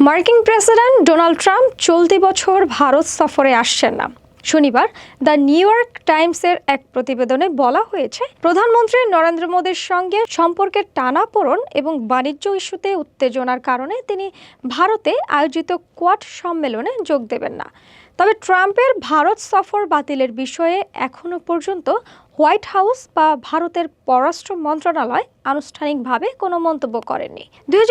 মার্কিন president Donald Trump চলতি বছর ভারত সফরে আসছেন না। শনিবার দ্য নিউ ইয়র্ক টাইমসের এক প্রতিবেদনে বলা হয়েছে, প্রধানমন্ত্রী নরেন্দ্র মোদীর সঙ্গে সম্পর্কের টানাপোড়ন এবং বাণিজ্য ইস্যুতে উত্তেজনার কারণে তিনি ভারতে আয়োজিত কোয়াড সম্মেলনে যোগ দেবেন না। তবে ট্রাম্পের ভারত সফর বাতিলের বিষয়ে এখনও পর্যন্ত হোয়াইট হাউস বা ভারতের পররাষ্ট্র মন্ত্রণালয় আনুষ্ঠানিকভাবে কোনো মন্তব্য করেনি দুই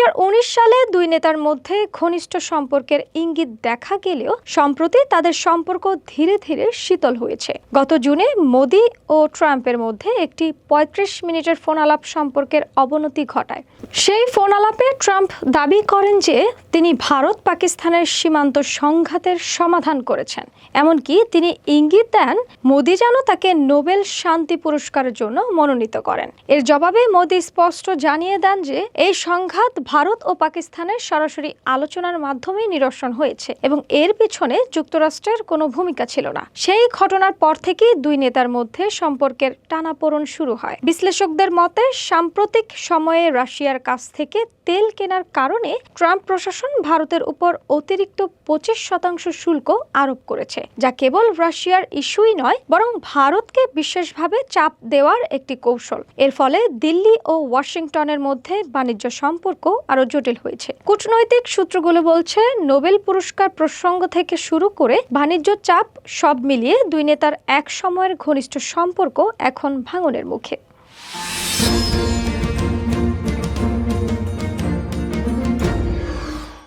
সালে দুই নেতার মধ্যে ঘনিষ্ঠ সম্পর্কের ইঙ্গিত দেখা গেলেও সম্প্রতি তাদের সম্পর্ক ধীরে ধীরে শীতল হয়েছে। গত জুনে মোদি ও ট্রাম্পের মধ্যে একটি পঁয়ত্রিশ মিনিটের ফোন আলাপ সম্পর্কের অবনতি ঘটায়। সেই ফোন আলাপে ট্রাম্প দাবি করেন যে তিনি ভারত পাকিস্তানের সীমান্ত সংঘাতের সমাধান করেছেন। এমনকি তিনি ইঙ্গিত দেন, মোদি যেন তাকে নোবেল শান্তি পুরস্কারের জন্য মনোনীত করেন। এর জবাবে মোদি স্পষ্ট জানিয়ে দেন যে, এই সংঘাত ভারত ও পাকিস্তানের সরাসরি আলোচনার মাধ্যমে নিরসন হয়েছে এবং এর পিছনে যুক্তরাষ্ট্রের কোনো ভূমিকা ছিল না। সেই ঘটনার পর থেকেই দুই নেতার মধ্যে সম্পর্কের টানাপোড়ন শুরু হয়। বিশ্লেষকদের মতে, সাম্প্রতিক সময়ে রাশিয়ার কাছ থেকে তেল কেনার কারণে ট্রাম্প প্রশাসন ভারতের উপর অতিরিক্ত পঁচিশ শতাংশ শুল্ক আরোপ করেছে, যা কেবল রাশিয়ার ইস্যুই নয়, বরং ভারতকে বিশেষভাবে চাপ দেওয়ার একটি কৌশল। এর ফলে দিল্লি ওয়াশিংটনের মধ্যে বাণিজ্য সম্পর্ক আরও জটিল হয়েছে। কূটনৈতিক সূত্রগুলো বলছে, নোবেল পুরস্কার প্রসঙ্গ থেকে শুরু করে বাণিজ্য চাপ সব মিলিয়ে দুই নেতার এক সময়ের ঘনিষ্ঠ সম্পর্ক এখন ভাঙনের মুখে।